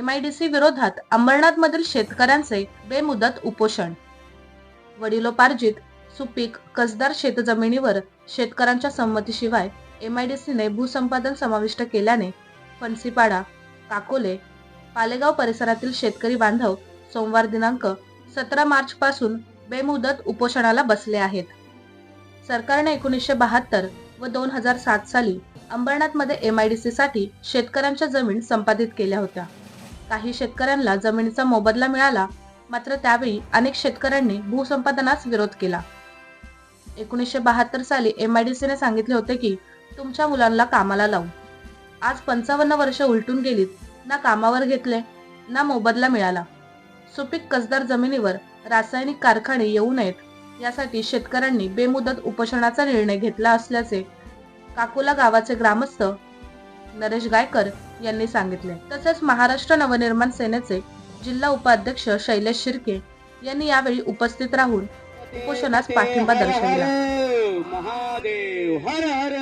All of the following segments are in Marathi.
एमआयडीसी विरोधात अंबरनाथमधील शेतकऱ्यांचे बेमुदत उपोषण. वडिलोपार्जित सुपीक कसदार शेतजमिनीवर शेतकऱ्यांच्या संमतीशिवाय एमआयडीसीने भूसंपादन समाविष्ट केल्याने फणसीपाडा काकोले पालेगाव परिसरातील शेतकरी बांधव सोमवार दिनांक सतरा मार्च पासून बेमुदत उपोषणाला बसले आहेत. सरकारने एकोणीसशे बहात्तर व दोन हजार सात साली अंबरनाथमध्ये एमआयडीसीसाठी शेतकऱ्यांच्या जमीन संपादित केल्या होत्या. काही शेतकऱ्यांना जमिनीचा मोबदला मिळाला मात्र त्यावेळी अनेक शेतकऱ्यांनी भूसंपादनास विरोध केला. एकोणीसशे बहात्तर साली एम आय डी सीने सांगितले होते की तुमच्या मुलांना कामाला लावू. आज पंचावन्न वर्ष उलटून गेलीत ना कामावर घेतले ना मोबदला मिळाला. सुपीक कसदार जमिनीवर रासायनिक कारखाने येऊ नयेत यासाठी शेतकऱ्यांनी बेमुदत उपोषणाचा निर्णय घेतला असल्याचे काकोला गावाचे ग्रामस्थ नरेश गायकर यांनी सांगितले. तसेच महाराष्ट्र नवनिर्माण सेनेचे जिल्हा उपाध्यक्ष शैलेश शिर्के यांनी यावेळी उपस्थित राहून उपोषणास पाठिंबा दर्शविला. महादेव हर हर.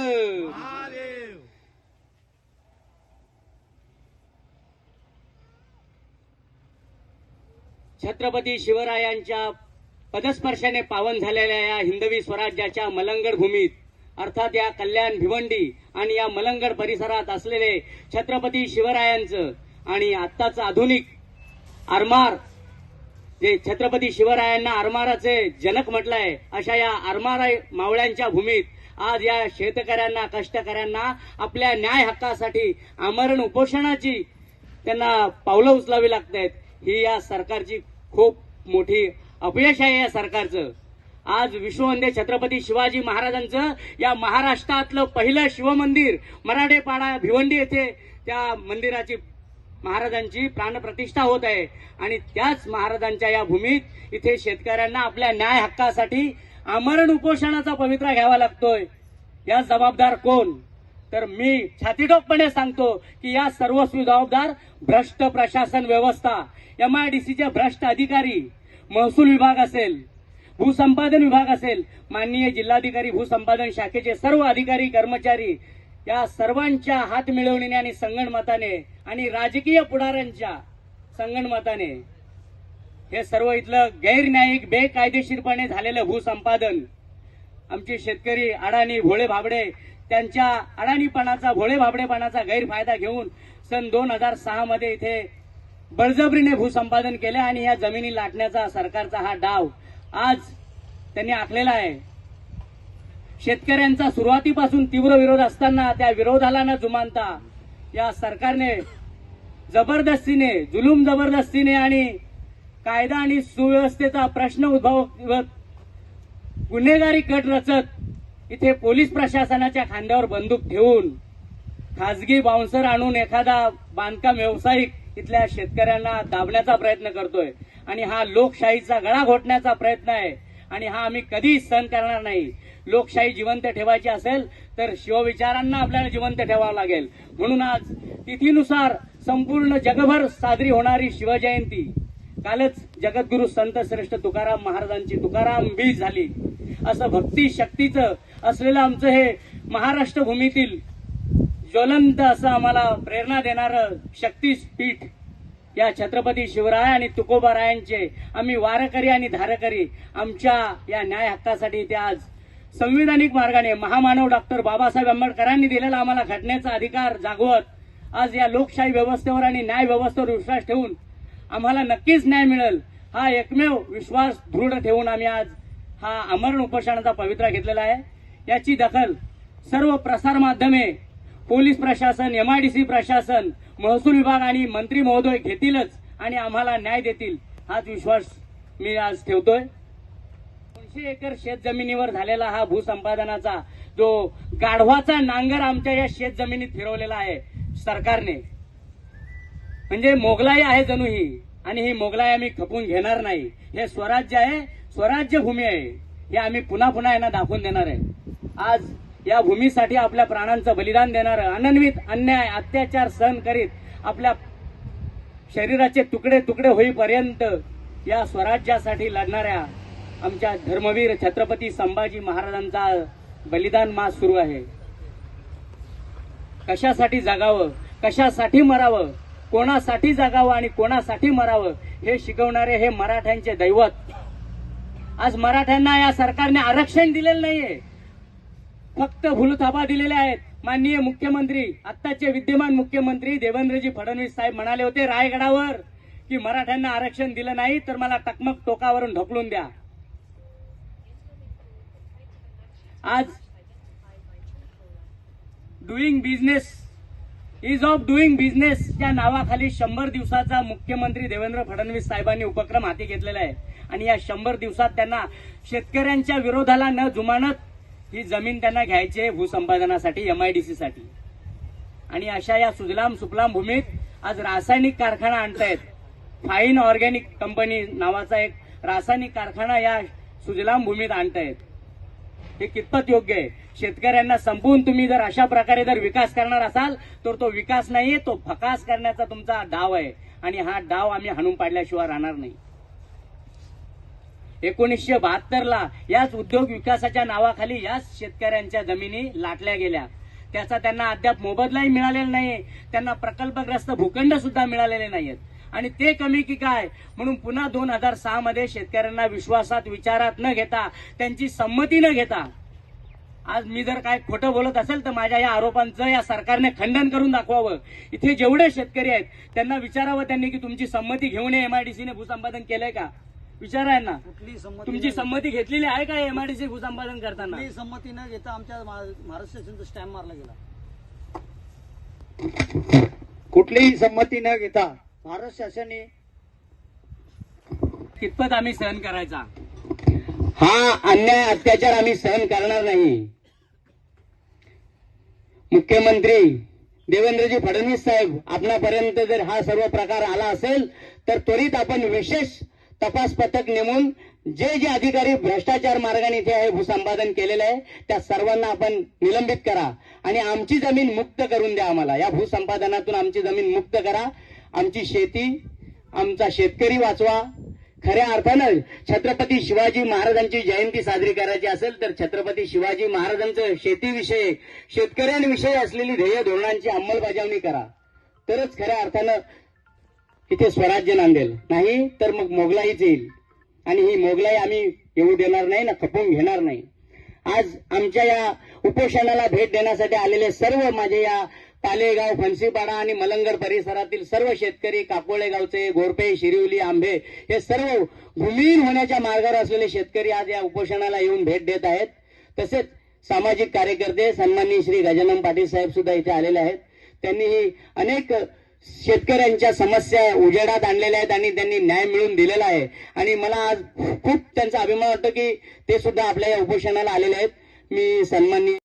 छत्रपती शिवरायांच्या पदस्पर्शाने पावन झालेल्या या हिंदवी स्वराज्याच्या मलंगड भूमीत अर्थात या कल्याण भिवंडी आणि या मलंगड परिसरात असलेले छत्रपती शिवरायांचं आणि आत्ताचं आधुनिक आरमार जे छत्रपती शिवरायांना आरमाराचे जनक म्हटलंय अशा या आरमारा मावळ्यांच्या भूमीत आज या शेतकऱ्यांना कष्टकऱ्यांना आपल्या न्याय हक्कासाठी आमरण उपोषणाची त्यांना पावलं उचलावी लागत आहेत ही या सरकारची खूप मोठी अपयश आहे या सरकारचं. आज विश्ववंदे छत्रपती शिवाजी महाराजांचं या महाराष्ट्रातलं पहिलं शिवमंदिर मराठेपाडा भिवंडी येथे त्या मंदिराची महाराजांची प्राणप्रतिष्ठा होत आहे. आणि त्याच महाराजांच्या या भूमीत इथे शेतकऱ्यांना आपल्या न्याय हक्कासाठी आमरण उपोषणाचा पवित्रा घ्यावा लागतोय. या जबाबदार कोण? तर मी छातीटोकपणे सांगतो की या सर्वस्वी जबाबदार भ्रष्ट प्रशासन व्यवस्था एमआयडीसीचे भ्रष्ट अधिकारी महसूल विभाग असेल. भूसंपादन विभाग असेल माननीय जिल्हाधिकारी भूसंपादन शाखेचे सर्व अधिकारी कर्मचारी या सर्वांच्या हात मिळवणीने आणि संगणमताने आणि राजकीय पुढाऱ्यांच्या संगणमताने हे सर्व इथलं गैरन्यायिक बेकायदेशीरपणे झालेलं भूसंपादन आमचे शेतकरी अडाणी भोळे भाबडे त्यांच्या अडाणीपणाचा भोळे भाबडेपणाचा गैरफायदा घेऊन सन दोन हजार सहा मध्ये इथे बळजबरीने भूसंपादन केले आणि या जमिनी लाटण्याचा सरकारचा हा डाव आज त्यांनी आखलेला आहे. शेतकऱ्यांचा सुरुवातीपासून तीव्र विरोध असताना त्या विरोधाला न जुमानता या सरकारने जबरदस्तीने जुलूम जबरदस्तीने आणि कायदा आणि सुव्यवस्थेचा प्रश्न उद्भवत गुन्हेगारी कट रचत इथे पोलीस प्रशासनाच्या खांद्यावर बंदूक ठेवून खासगी बाउन्सर आणून एखादा बांधकाम व्यावसायिक इथल्या शेतकऱ्यांना दाबण्याचा प्रयत्न करतोय. आणि हा लोकशाहीचा गळा घोटण्याचा प्रयत्न आहे. आणि हा आम्ही कधीच सहन करणार नाही. लोकशाही जिवंत ठेवायची असेल तर शिवविचारांना आपल्याला जिवंत ठेवावं लागेल. म्हणून आज तिथीनुसार संपूर्ण जगभर साजरी होणारी शिवजयंती. कालच जगद्गुरु संत श्रेष्ठ तुकाराम महाराजांची तुकाराम बीज झाली. असं भक्ती शक्तीचं असलेलं आमचं हे महाराष्ट्र भूमीतील ज्वलंत असं आम्हाला प्रेरणा देणारं शक्तीपीठ या छत्रपती शिवराय आणि तुकोबारायांचे आम्ही वारकरी आणि धारकरी. आमच्या या न्याय हक्कासाठी ते आज संविधानिक मार्गाने महामानव डॉक्टर बाबासाहेब आंबेडकरांनी दिलेला आम्हाला घटनेचा अधिकार जागवत आज या लोकशाही व्यवस्थेवर आणि न्याय व्यवस्थेवर विश्वास ठेवून आम्हाला नक्कीच न्याय मिळेल. हा एकमेव विश्वास दृढ ठेवून आम्ही आज हा अमरण उपोषणाचा पवित्रा घेतलेला आहे. याची दखल सर्व प्रसार माध्यमे पोलीस प्रशासन एमआयडीसी प्रशासन महसूल विभाग आणि मंत्री महोदय घेतीलच आणि आम्हाला न्याय देतील. हाच विश्वास मी आज ठेवतोय. दोनशे एकर शेत जमिनीवर झालेला हा भूसंपादनाचा जो गाढवाचा नांगर आमच्या या शेत जमिनीत फिरवलेला आहे सरकारने. म्हणजे मोगलाई आहे जणू ही आणि ही मोगलाई आम्ही खपून घेणार नाही. हे स्वराज्य आहे स्वराज्य भूमी आहे. हे आम्ही पुन्हा पुन्हा यांना दाखवून देणार आहे. आज या भूमीसाठी आपल्या प्राणांचं बलिदान देणारं अनन्वित अन्याय अत्याचार सहन करीत आपल्या शरीराचे तुकडे तुकडे होईपर्यंत या स्वराज्यासाठी लढणाऱ्या आमच्या धर्मवीर छत्रपती संभाजी महाराजांचा बलिदान मास सुरू आहे. कशासाठी जगावं? कशासाठी मरावं? कोणासाठी जगावं आणि कोणासाठी मरावं? हे शिकवणारे हे मराठ्यांचे दैवत. आज मराठ्यांना या सरकारने आरक्षण दिलेलं नाहीये. फक्त भूलथापा दिलेल्या आहेत. माननीय मुख्यमंत्री आत्ताचे विद्यमान मुख्यमंत्री देवेंद्रजी फडणवीस साहेब म्हणाले होते रायगडावर की मराठ्यांना आरक्षण दिलं नाही तर मला टकमक टोकावरून ढकलून द्या. आज doing business ease of doing business या नावाखाली शंभर दिवसाचा मुख्यमंत्री देवेंद्र फडणवीस साहेबांनी उपक्रम हाती घेतलेला आहे. आणि या शंभर दिवसात त्यांना शेतकऱ्यांच्या विरोधाला न जुमानत ही जमीन त्यांना घ्यायची आहे भूसंपादनासाठी एमआयडीसी साठी. आणि अशा या सुजलाम सुफलाम भूमीत आज रासायनिक कारखाना आणतायत. फाईन ऑर्गॅनिक कंपनी नावाचा एक रासायनिक कारखाना या सुजलाम भूमीत आणतायत. हे कितपत योग्य आहे? शेतकऱ्यांना संपवून तुम्ही जर अशा प्रकारे जर विकास करणार असाल तर तो विकास नाहीये तो फकास करण्याचा तुमचा डाव आहे. आणि हा डाव आम्ही हाणून पाडल्याशिवाय राहणार नाही. एकोणीसशे बहात्तर ला याच उद्योग विकासाच्या नावाखाली याच शेतकऱ्यांच्या जमिनी लाटल्या गेल्या. त्याचा त्यांना अद्याप मोबदलाही मिळालेला नाही त्यांना प्रकल्पग्रस्त भूखंड सुद्धा मिळालेले नाहीत आणि ते कमी की काय? म्हणून पुन्हा दोन हजार सहा मध्ये शेतकऱ्यांना विश्वासात विचारात न घेता त्यांची संमती न घेता आज मी जर काय खोटं बोलत असेल तर माझ्या या आरोपांचं या सरकारने खंडन करून दाखवावं. इथे जेवढे शेतकरी आहेत त्यांना विचारावं त्यांनी की तुमची संमती घेऊन एमआयडीसीने भूसंपादन केलंय का? विचारा यांना कुठली संमती तुमची न- संमती घेतलेली आहे का एमआयडीसी भूसंपादन करताना? कुठली संमती न घेता आमच्या महा- महाराष्ट्र शासनाचा स्टॅम्प मारला गेला. कुठलीही संमती न घेता महाराष्ट्र शासनाने कितपत आम्ही सहन करायचा? हा अन्याय अत्याचार आम्ही सहन करणार नाही. मुख्यमंत्री देवेंद्रजी फडणवीस साहेब आपणापर्यंत जर हा सर्व प्रकार आला असेल तर त्वरित आपण विशेष तपास पथक नेमून जे जे अधिकारी भ्रष्टाचार मार्गाने इथे आहे भूसंपादन केलेलं आहे त्या सर्वांना आपण निलंबित करा आणि आमची जमीन मुक्त करून द्या आम्हाला. या भूसंपादनातून आमची जमीन मुक्त करा. आमची शेती आमचा शेतकरी वाचवा. खऱ्या अर्थानं छत्रपती शिवाजी महाराजांची जयंती साजरी करायची असेल तर छत्रपती शिवाजी महाराजांचं शेतीविषयी शेतकऱ्यांविषयी असलेली ध्येय धोरणांची अंमलबजावणी करा. तरच खऱ्या अर्थानं इथे स्वराज्य नांदेल. नाही तर मग मोगलाईच येईल. आणि ही मोगलाई आम्ही येऊ देणार नाही ना खपवून घेणार नाही. आज आमच्या या उपोषणाला भेट देण्यासाठी आलेले सर्व माझे या पालेगाव फणसीपाडा आणि मलंगड परिसरातील सर्व शेतकरी काकोळेगावचे गोरपे शिरिवली आंबे हे सर्व भूमिहीन होण्याच्या मार्गावर असलेले शेतकरी आज या उपोषणाला येऊन भेट देत आहेत. तसेच सामाजिक कार्यकर्ते सन्माननीय श्री गजानन पाटील साहेब सुद्धा इथे आलेले आहेत. त्यांनीही अनेक शेतकऱ्यांच्या समस्या उजेडात आणलेल्या आहेत आणि त्यांनी न्याय मिळवून दिलेला आहे. आणि मला आज खूप त्यांचा अभिमान वाटतो की ते सुद्धा आपल्या या उपोषणाला आलेले आहेत. मी सन्माननीय